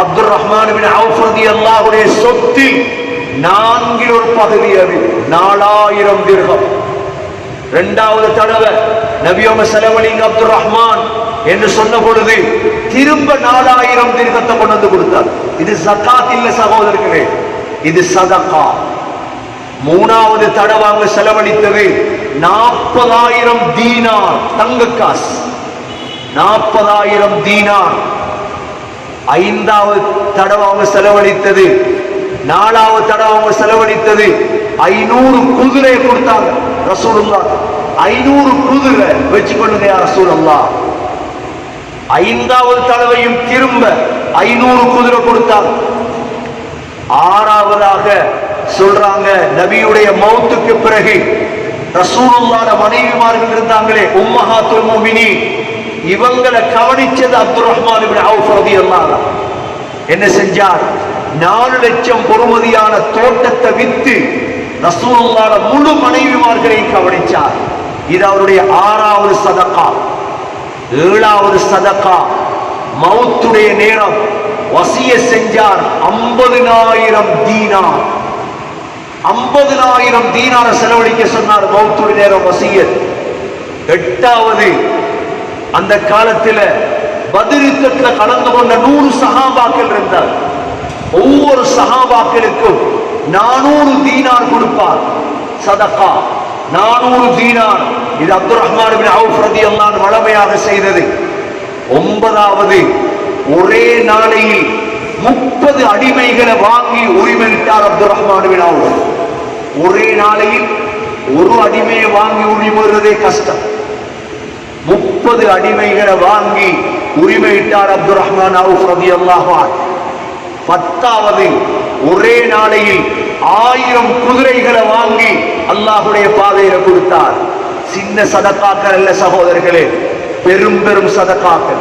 Abdul Rahman பின் சொத்தில் நான்கில் ஒரு பகுதி அது. நாலாயிரம் திருகம் இரண்டாவது தடவை நபியோம செலவழிங்க அப்துல் ரஹ்மான் என்று சொன்ன பொழுது திரும்ப நாலாயிரம் திருக்கத்தை கொண்டு வந்து கொடுத்தார். இது ஜக்காத் இல்ல சகோதரர்களே இது சதகா மூணாவது தடவை அவங்க செலவழித்தது நாற்பதாயிரம் தீனார் தங்க காசு. நாற்பதாயிரம் தீனார். ஐந்தாவது தடவை அவங்க செலவழித்தது. நாலாவது தடவை அவங்க செலவழித்தது. ஐநூறு குதிரையை கொடுத்தாங்க ரசூலுல்லா ஐநூறு குதிரை வச்சுக்கொள்ளுங்க யார்? ரசூலுல்லா ஐந்தாவது தடவையும் திரும்ப ஐநூறு குதிரை கொடுத்தாங்க. ஆறாவதாக சொல்றாங்க நபியுடைய மௌத்துக்கு பிறகு ரசூலுல்லாட மனைவிமார்கள் இருந்தாங்களே உம்மஹாத்துல் மோமினி இவங்களை கவனிச்சது அப்துல் ரஹ்மான் என்ன செஞ்சார்? நாலு லட்சம் பொறுமதியான தோட்டத்தை வித்து ரசூலுல்லாட முழு மனைவிமார்களையும் கவனிச்சார். இது அவருடைய ஆறாவது சதகா. ஏழாவது சதக்கா மௌத்துடைய நேரம். வசிய செஞ்சார் ஐம்பதினாயிரம் தீனா ஐம்பதினாயிரம் தீனார செலவழிக்க சொன்னார் மௌத்துடைய நேரம் வசியத். எட்டாவது அந்த காலத்துல பதிரித்தத்துல கலந்து கொண்ட நூறு சகாபாக்கள் இருந்தார் ஒவ்வொரு சகாபாக்களுக்கும் நானூறு தீனார் கொடுப்பார். சதகா நானூறு தீனார். இது அப்துல் ரஹ்மான் பின் அவுஃப் வளமையாக செய்தது. ஒன்பதாவது ஒரே நாளையில் முப்பது அடிமைகளை வாங்கி உரிமையிட்டார் அப்துல் ரஹ்மான் பின் ஒரே நாளையில் ஒரு அடிமையை வாங்கி உரிமை கஷ்டம். முப்பது அடிமைகளை வாங்கி உரிமையிட்டார் அப்துல் ரஹ்மான் அவுஃப் ரலியல்லாஹு பத்தாவது ஒரே நாளையில் ஆயிரம் குதிரைகளை வாங்கி அல்லாஹுடைய பாதையில கொடுத்தார். சின்ன சதக்காக்கள் அல்ல சகோதரர்களே பெரும் பெரும் சதக்காக்கள்.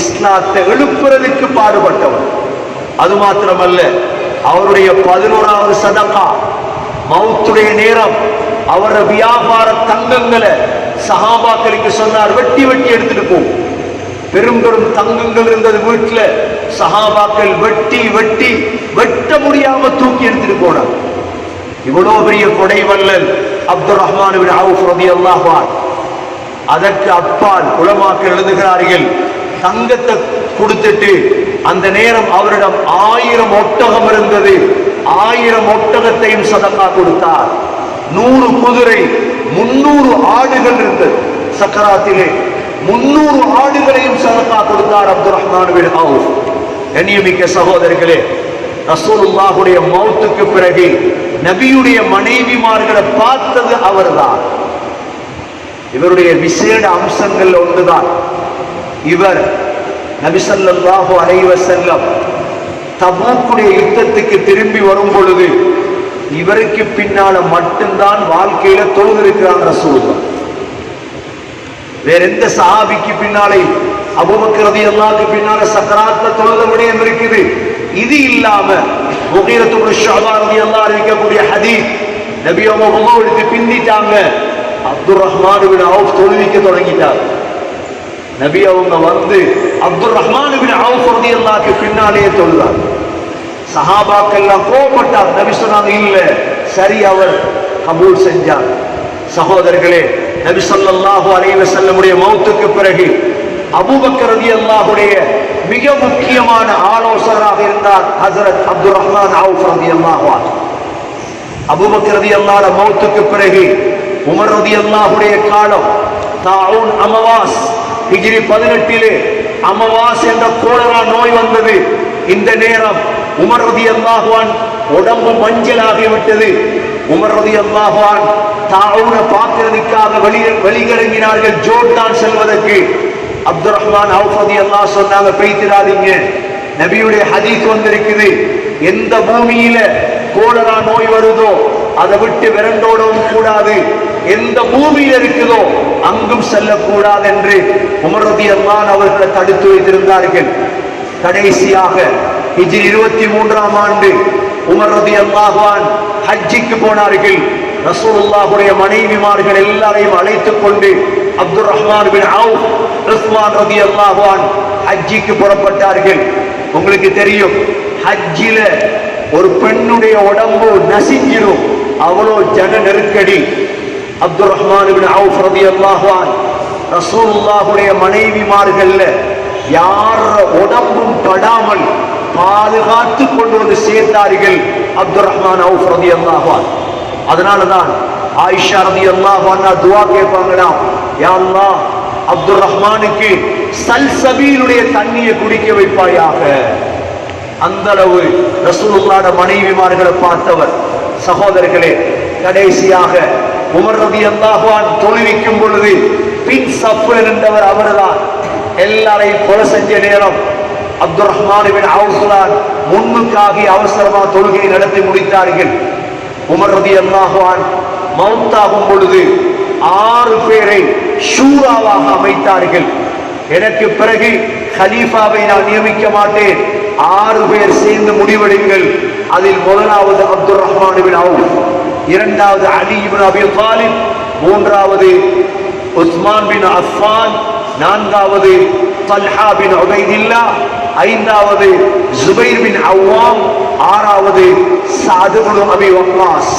இஸ்லாத்தை எழுப்புறதுக்கு பாடுபட்டவர். அது மாத்திரமல்ல அவருடைய பதினோராவது சதக்கா மௌத்துடைய நேரம் அவருடைய வியாபார தங்கங்களை சஹாபாக்களுக்கு சொன்னார் வெட்டி வெட்டி எடுத்துட்டு போ. பெரும் பெரும் தங்கங்கள் இருந்தது வீட்டில். சஹாபாக்கள் வெட்டி வெட்டி வெட்ட முடியாம தூக்கி எடுத்துட்டு போனார். இவ்வளவு பெரிய கொடை வல்லல் அப்துல் ரஹ்மான் பின் அவுஃப் அதற்கு அப்பால் குளமாக்கள் எழுதுகிறார்கள் தங்கத்தை கொடுத்துட்டு அந்த நேரம் அவரிடம் ஆயிரம் ஒட்டகம் இருந்தது. ஆயிரம் ஒட்டகத்தையும் சதக்கா கொடுத்தார். நூறு குதிரை முன்னூறு ஆடுகள் இருந்தது. சக்கராத்திலே முன்னூறு ஆடுகளையும் சதக்கா கொடுத்தார் அப்துல் ரஹ்மான் அவுஃப் கண்ணியமிக்க சகோதரர்களே ரசூலுல்லாஹுடைய மௌத்துக்கு பிறகு நபியுடைய மனைவிமார்களை பார்த்தது அவர்தான். இவருடைய விசேட அம்சங்கள் ஒன்றுதான். இவர் நபி ஸல்லல்லாஹு அலைஹி தபூக்குடைய யுத்தத்துக்கு திரும்பி வரும் பொழுது இவருக்கு பின்னால மட்டும்தான் வாழ்க்கையில தொழுதிருக்கிறான் ரசூலுல்லாஹ். வேற எந்த சஹாபிக்கு பின்னாலே அபுபக்ரதி ரலியல்லாஹு பின்னால சக்கராத்ல தொழுத விடயம் இருக்குது. இது இல்லாம முகீரத்துடைய ஷாபாரதி ஷுஅபா அறிவிக்கக்கூடிய ஹதீஸ் நபி அவங்க உமா எடுத்து பிந்திட்டாங்க அப்துல் ரஹ்மான் பின் அவுஃப் தொழுவிக்க தொடங்கிட்டார். நபி அவங்க வந்து அப்துல் ரஹ்மான் பின் அவுஃப் ரலியல்லாஹு பின்னாலே தொழுதாங்க. சஹாபாக்கெல்லாம் கோபப்பட்டார் நபி சொன்னாங்க இல்ல சரி அவர் கபூல் செஞ்சார். சகோதரர்களே நபி சொல்லாஹு அலைஹி செல்லமுடைய மௌத்துக்கு பிறகு அபுபக்கரதி அல்லாஹுடைய மிக முக்கியமான ஆலோசகராக இருந்தார் ஹசரத் அப்துல் ரஹ்மான் அவுஃப் ரதி அன்ஹு. அபுபக்கரதி அல்லாத மௌத்துக்கு பிறகு உமர் ரலியல்லாஹுடைய காலம் தாவுன் அமவாஸ் ஹிஜ்ரி பதினெட்டிலே அமவாஸ் என்ற கோலரா நோய் வந்தது. இந்த நேரம் உமர் ரலியல்லாஹு அன்ஹு உடம்பு மஞ்சள் ஆகிவிட்டது உமர் ரலியல்லாஹு அன்ஹு தாவுன பார்க்கிறதுக்காக வழி வெளிகிறங்கினார்கள் ஜோர்டான் செல்வதற்கு. அப்துல் ரஹ்மான் அவுஃபதி அல்லாஹ் சொன்னாங்க பெய்திராதீங்க நபியுடைய ஹதீஸ் வந்திருக்குது. எந்த பூமியில கோலரா நோய் வருதோ அதை விட்டு விரண்டோடவும் கூடாது. எந்த பூமியில் இருக்குதோ அங்கும் செல்லக்கூடாது என்று உமரதி அல்லான் அவர்களை தடுத்து வைத்திருந்தார்கள். கடைசியாக ஹிஜ்ரி இருபத்தி மூன்றாம் ஆண்டு உமர் ரதி அல்லாஹான் ஹஜ்ஜிக்கு போனார்கள். ரசூலுல்லாஹுடைய மனைவிமார்கள் எல்லாரையும் அழைத்துக் கொண்டு Abdul Rahman bin Auf Usman ரதி அல்லாஹான் ஹஜ்ஜிக்கு புறப்பட்டார்கள். உங்களுக்கு தெரியும் ஹஜ்ஜில ஒரு பெண்ணுடைய உடம்பு நசிஞ்சிடும் அவ்வளோ ஜன நெருக்கடி. அப்துல் ரஹ்மான் இப்னு அவுஃப் ரதி அல்லாஹான் ரசூலுல்லாஹுடைய மனைவிமார்கள்ல யார் உடம்பும் படாமல் பாதுகாத்து கொண்டு வந்து சேர்த்தார்கள் அப்துல் ரஹ்மான் அவுஃப் ரலியல்லாஹு அதனால அதனாலதான் ஆயிஷா ரதி அல்லாஹான்னா துவா கேட்பாங்களாம் யா அப்துல் ரஹ்மானுக்கு சல்சபீலுடைய தண்ணியை குடிக்க வைப்பாயாக. அந்த அளவு ரசூலுல்லாட மனைவிமார்களை பார்த்தவர். சகோதரர்களே கடைசியாக உமர் ரதி அல்லாஹான் தொழுவிக்கும் பொழுது பின் சஃப்ல நின்றவர் அவர்தான். எல்லாரையும் கொலை செஞ்ச நேரம் அப்துல் ரஹ்மான் அவர்களால் அவுஃப்லான் முன்னுக்காகி அவசரமா தொழுகை நடத்தி முடித்தார்கள். உமர் ரதி அல்லாஹான் மௌத்தாகும் பொழுது ஆறு பேரை ஷூராவாக அமைத்தார்கள். எனக்கு பிறகு ஹலீஃபாவை நான் நியமிக்க மாட்டேன். ஆறு பேர் சேர்ந்து முடிவெடுங்கள். அதில் முதலாவது அப்துல் ரஹ்மான் பின் அவுஃப் இரண்டாவது அலி இபின் அபி தாலிப் மூன்றாவது உஸ்மான் பின் அஃபான் நான்காவது தல்ஹா பின் உபைதில்லா ஐந்தாவது ஜுபைர் பின் அவ்வாம் ஆறாவது சாது அபி வக்காஸ்.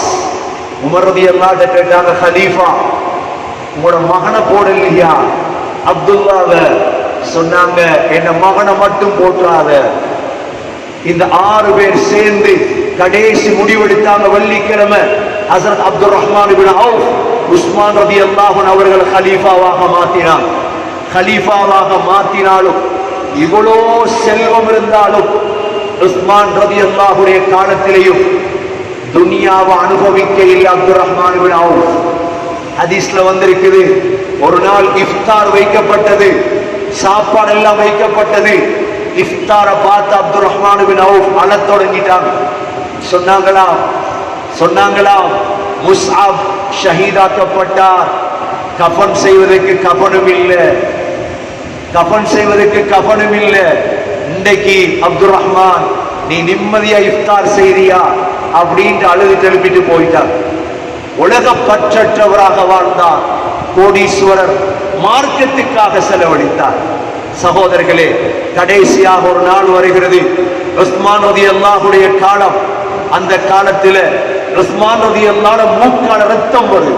உமர் அல்லாஹ் கேட்டாங்க ஹலீஃபா உங்களோட மகனை போடலையா? அப்துல்லாவை சொன்னாங்க என்ன மகனை மட்டும் போட்டுறாத இந்த ஆறு பேர் சேர்ந்து கடைசி முடிவெடுத்தாங்க வெள்ளிக்கிழமை. ஹசரத் Abdul Rahman bin Auf Usman ரதி அல்லாஹன் அவர்கள் ஹலீஃபாவாக மாத்தினான் கலீஃபாவாக மாத்தினாலும் இவ்வளோ செல்வம் இருந்தாலும் உஸ்மான் ரலியல்லாஹுடைய காலத்திலேயும் துனியாவை அனுபவிக்க இல்லை அப்துல் ரஹ்மான் இப்னு ஹதீஸ்ல வந்திருக்குது ஒரு நாள் இஃப்தார் வைக்கப்பட்டது சாப்பாடு எல்லாம் வைக்கப்பட்டது இஃப்தாரை பார்த்து அப்துல் ரஹ்மான் பின் அவுஃப் அழத் தொடங்கிட்டாங்க. சொன்னாங்களா? சொன்னாங்களா? முஸ்ஆப் ஷஹீதாக்கப்பட்டார். கஃபன் செய்வதற்கு கஃபனும் இல்லை. கஃபன் செய்வதற்கு கஃபனும் இல்லை இன்றைக்கு அப்துல் ரஹ்மான் நீ நிம்மதியா இஃப்தார் செய்தியா அப்படின்ட்டு அழுது தெளிப்பிட்டு போயிட்டார். உலக பற்றற்றவராக வாழ்ந்தார் கோடீஸ்வரர். மார்க்கத்துக்காக செலவழித்தார். சகோதரர்களே கடைசியாக ஒரு நாள் வருகிறது. உஸ்மான் ரதி அல்லாஹுடைய காலம். அந்த காலத்தில் உஸ்மான் ரதி அல்லாட மூக்கால ரத்தம் வருது.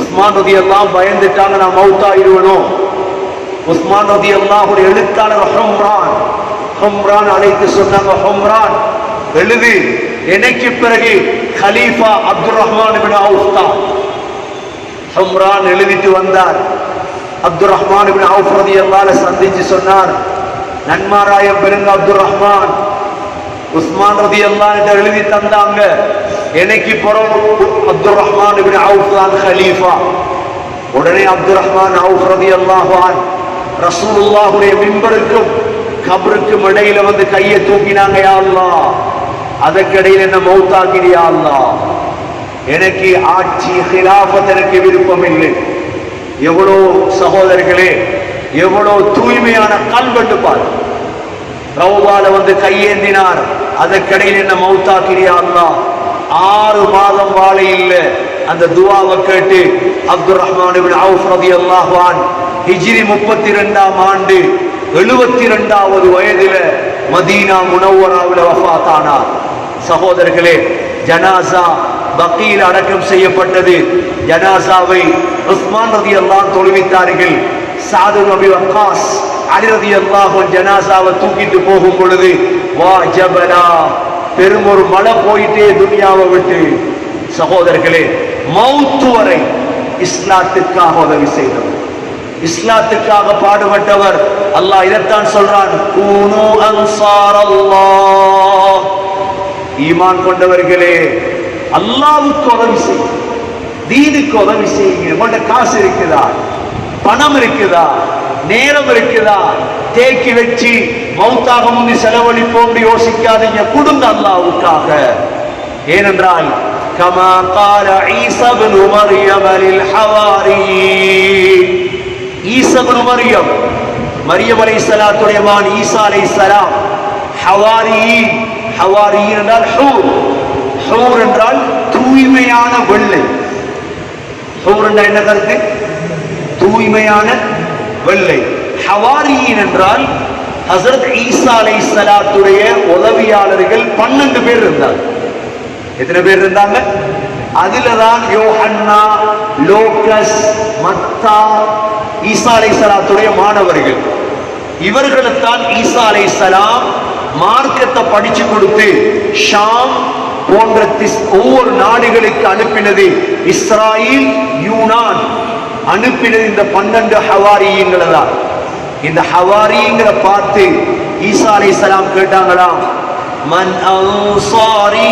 உஸ்மான் ரதி எல்லாம் பயந்துட்டாங்க நான் மௌத்தாயிருவனும் உஸ்மான் ரதி அல்லாஹுடைய எழுத்தாளர் ஹம்ரான் ஹம்ரான் அழைத்து சொன்னாங்க ஹம்ரான் எழுது எனக்கு பிறகு கலீஃபா அப்துல் ரஹ்மான் பின் அவுஃப் தான் ஹம்ரான் எழுதிட்டு வந்தார் அப்துல் ரஹ்மான் பின் அவுஃப் ரலியல்லாஹு சந்திச்சு சொன்னார் நன்மாராயம் பெருங்க அப்துல் ரஹ்மான் உஸ்மான் ரலியல்லாஹு அன்ஹு எழுதி தந்தாங்க எனக்கு பிறகு அப்துல் ரஹ்மான் பின் அவுஃப் தான் கலீஃபா உடனே அப்துல் ரஹ்மான் அவுஃப் ரலியல்லாஹு அன்ஹு ரசூலுல்லாஹுடைய மின்பருக்கும் கபருக்கும் இடையில வந்து கையை தூக்கினாங்க யா அதற்கிடையில் என்ன மௌத்தாக்கிறியா எனக்கு ஆட்சி ஹிலாபத் எனக்கு விருப்பம் இல்லை எவ்வளோ சகோதரர்களே எவ்வளோ தூய்மையான கல்வெட்டு பார். ரவுபால வந்து கையேந்தினார். அதற்கிடையில் என்ன மௌத்தாக்கிறியா ஆறு மாதம் வாழை இல்லை. அந்த துவாவை கேட்டு அப்துல் ரஹ்மான் அவுஃப் ரலியல்லாஹு அல்லாஹான் ஹிஜிரி முப்பத்தி ரெண்டாம் ஆண்டு எழுபத்தி ரெண்டாவது வயதில மதீனா முனவராவில் வஃபாத்தானார் சகோதரர்களே ஜனாசா பக்கீல் அடக்கம் செய்யப்பட்டது. ஜனாசாவை உஸ்மான் ரதி எல்லாம் தொழுவித்தார்கள். சாது நபி வக்காஸ் அலி ரதி அல்லாஹ் ஜனாசாவை தூக்கிட்டு போகும் பொழுது வா ஜபலா பெரும் ஒரு மழை போயிட்டே துனியாவை விட்டு. சகோதரர்களே மௌத்து வரை இஸ்லாத்துக்காக உதவி செய்தவர். இஸ்லாத்துக்காக பாடுபட்டவர் அல்லாஹ் இதைத்தான் சொல்றான் கூனு அன்சார் அல்லாஹ் ஈமான் கொண்டவர்களே அல்லாவுக்கு உதவி செய்யுங்க தீனுக்கு உதவி செய்யுங்க உங்கள்ட்ட காசு இருக்குதா பணம் இருக்குதா நேரம் இருக்குதா தேக்கி வச்சு மௌத்தாக முந்தி செலவழிப்போம் யோசிக்காதீங்க கொடுங்க அல்லாவுக்காக ஏனென்றால் كما قال عيسى بن مريم للحواريين ஈசா மரியம் மரியம் அலை சலாத்துடைய மகன் ஈசா அலை சலாம் ஹவாரியின் ஹவாரியின் என்றால் ஹூர். ஹூர் என்றால் தூய்மையான வெள்ளை. ஹூர் என்றால் என்ன கருத்து? தூய்மையான வெள்ளை. ஹவாரியின் என்றால் ஹசரத் ஈசா அலை சலாத்துடைய உதவியாளர்கள் பன்னெண்டு பேர் இருந்தாங்க. எத்தனை பேர் இருந்தாங்க? அதுல தான் யோஹன்னா லோகஸ் மத்தா ஈசா அலை சலாத்துடைய மாணவர்கள். இவர்களுத்தான் ஈசா அலைஹிஸ்ஸலாம் மார்க்கத்தை படிச்சு கொடுத்து ஷாம் போன்ற ஒவ்வொரு நாடுகளுக்கு அனுப்பினது இஸ்ராயில் யூனான். அனுப்பினது இந்த பன்னெண்டு ஹவாரிங்களை தான் இந்த ஹவாரிங்கிற பார்த்து ஈசா சலாம் கேட்டாங்களாம் மன் அன்சாரி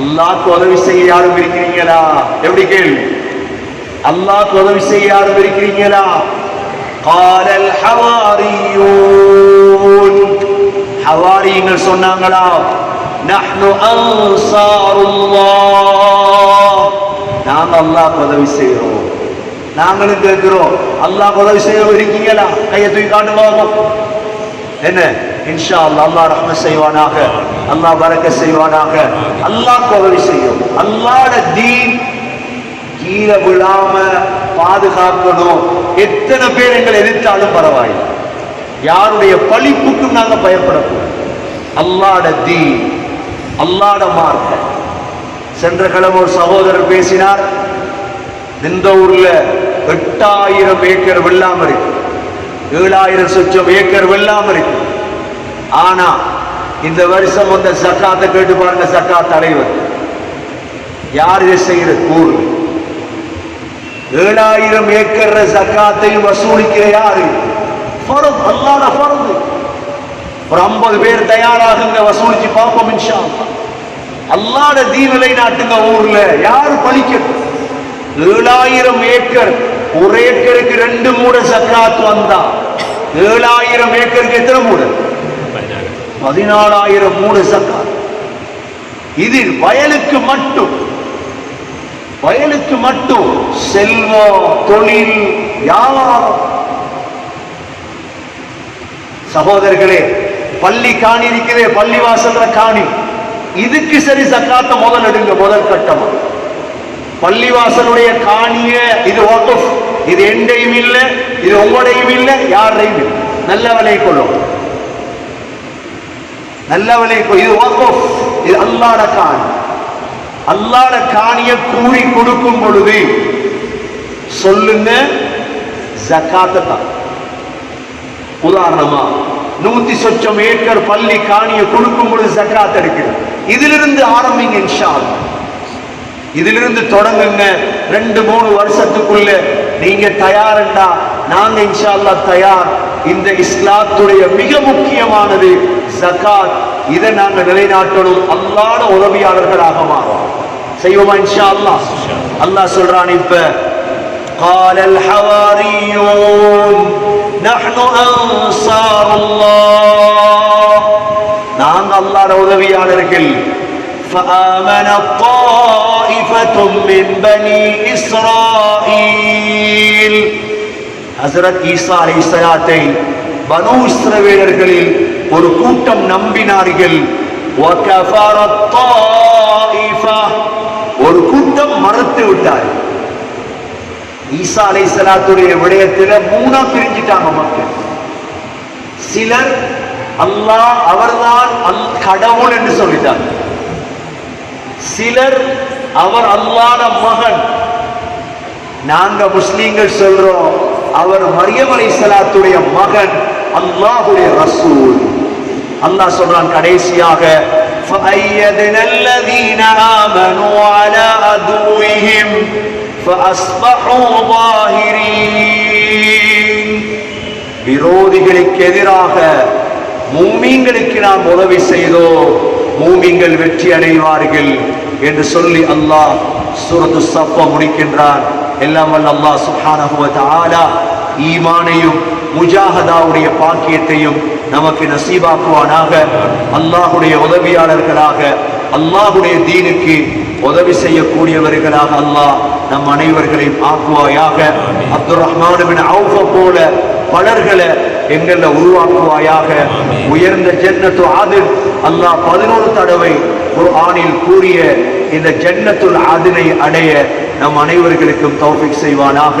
அல்லாஹ்க்கு உதவி செய்ய யாரும் இருக்கிறீங்களா எப்படி கேள்வி அல்லாஹ்க்கு உதவி செய்ய யாரும் இருக்கிறீங்களா قال الحواريون ஹவாரிங்கள் சொன்னாங்களா நஹ்னு அன்சாருல்லாஹ் நாங்க அல்லாஹ்க்கு உதவி செய்கிறோம் நாங்களும் கேட்கிறோம் அல்லாஹ் உதவி செய்ய இருக்கீங்களா கையை தூக்கி காட்டுங்க பார்ப்போம். என்ன இன்ஷா அல்லாஹ் அல்லாஹ் ரஹ்மத் செய்வானாக அல்லாஹ் வரக்க செய்வானாக. அல்லாஹ் கோவை செய்யும். அல்லாட தீன் கீழே விழாம பாதுகாக்கணும். எத்தனை பேர் எங்களை எதிர்த்தாலும் பரவாயில்லை. யாருடைய பழிப்புக்கும் நாங்க பயப்படக்கூடாது. அல்லாட தீன் அல்லாட மார்க்க சென்ற கிழமை ஒரு சகோதரர் பேசினார் இந்த ஊர்ல எட்டாயிரம் ஏக்கர் வெள்ளாம இருக்கு. ஏழாயிரம் சொச்சம் ஏக்கர் வெள்ளாம இருக்கு. ஆனா இந்த வருஷம் வந்த சக்காத்தை கேட்டு பாருங்க சக்கா தலைவர். யார் இதை செய்யறது? ஊர். ஏழாயிரம் ஏக்கர் சக்காத்தையும் வசூலிக்கிற யாரு? ஃபரத் அல்லாத ஃபரது. ஒரு ஐம்பது பேர் தயாராகுங்க வசூலிச்சு பார்ப்போம் இன்ஷா அல்லாட தீவிலை நாட்டுங்க ஊர்ல யாரு பழிக்கணும்? ஏழாயிரம் ஏக்கர். ஒரு ஏக்கருக்கு ரெண்டு மூட சக்காத்து வந்தா. ஏழாயிரம் ஏக்கருக்கு எத்தனை மூட? பதினாலாயிரம் மூணு சக்காத். இதில் வயலுக்கு மட்டும் வயலுக்கு மட்டும் செல்வம் தொழில் வியாபாரம். சகோதரர்களே பள்ளி காணி இருக்கிறே பள்ளி வாசல்ல காணி. இதுக்கு சரி சக்காத்த முதல் எடுங்க முதல் கட்டமா. பள்ளிவாசலுடைய காணிய இது வக்ஃப் இது எண்டையும் இல்ல இது உங்களையும் இல்ல யாரையும் இல்லை. நல்ல விலை கொள்ளும். நல்ல விலை இது வக்ஃப். இது அல்லாட காணி. அல்லாட காணிய கூறி கொடுக்கும் பொழுது சொல்லுங்க ஜக்காத்தை தான் உதாரணமா நூத்தி சொச்சம் ஏக்கர் பள்ளி காணிய கொடுக்கும் பொழுது ஜக்காத் எடுக்கிறது இதிலிருந்து ஆரம்பிங்க இன்ஷா இதிலிருந்து தொடங்குங்க ரெண்டு மூணு வருஷத்துக்குள்ள நீங்க தயாருண்டா. நாங்க இன்ஷா தயார். இந்த இஸ்லாத்துடைய மிக முக்கியமானது ஜகாத் இதை நாங்க நிலைநாட்டணும் அல்லாத உதவியாளர்களாக மாறும் செய்வோமா இன்ஷா அல்லாஹ் அல்லாஹ் சொல்றான் இப்ப قال الحواريون نحن أنصار الله நாங்க அல்லாஹ்வுடைய உதவியாளர்கள் فآمن طائفة من بني إسرائيل ஹசரத் ஈசா அலைஹிஸ்ஸலாத்தை பனு இஸ்ரவேலர்களில் ஒரு கூட்டம் நம்பினார்கள். ஒரு கூட்டம் மறுத்து விட்டார். ஈசா அலை சலாத்துடைய விடயத்துல மூணா பிரிஞ்சிட்டாங்க மக்கள். சிலர் அல்லாஹ் அவர்தான் அல் கடவுள் என்று சொல்லிட்டாங்க. சிலர் அவர் அல்லாத மகன். நாங்க முஸ்லீம்கள் சொல்றோம் அவர் மரியம் அலை சலாத்துடைய மகன் அல்லாஹுடைய ரசூல். அல்லாஹ் சொல்றான் கடைசியாக فأيدنا الذين آمنوا على عدوهم فأصبحوا ظاهرين விரோதிகளுக்கு எதிராக மூமீன்களுக்கு நாம் உதவி செய்தோம் மூமீன்கள் வெற்றி அடைவார்கள் என்று சொல்லி அல்லாஹ் சூரத்து சஃப முடிக்கின்றான் எல்லாம் வல்ல அல்லாஹ் சுப்ஹானஹு வ தஆலா ஈமானையும் முஜாஹதாவுடைய பாக்கியத்தையும் நமக்கு நசீபாக்குவானாக அல்லாஹுடைய உதவியாளர்களாக அல்லாஹுடைய தீனுக்கு உதவி செய்யக்கூடியவர்களாக அல்லாஹ் நம் அனைவர்களையும் ஆக்குவாயாக. அப்துல் ரஹ்மான் பின் அவுஃப போல பலர்களை எங்கள உருவாக்குவாயாக. உயர்ந்த ஜன்னத்து ஆதில் அல்லாஹ் பதினோரு தடவை குர்ஆனில் கூறிய இந்த ஜன்னத்துல் ஆதினை அடைய நம் அனைவர்களுக்கும் தௌஃபிக் செய்வானாக.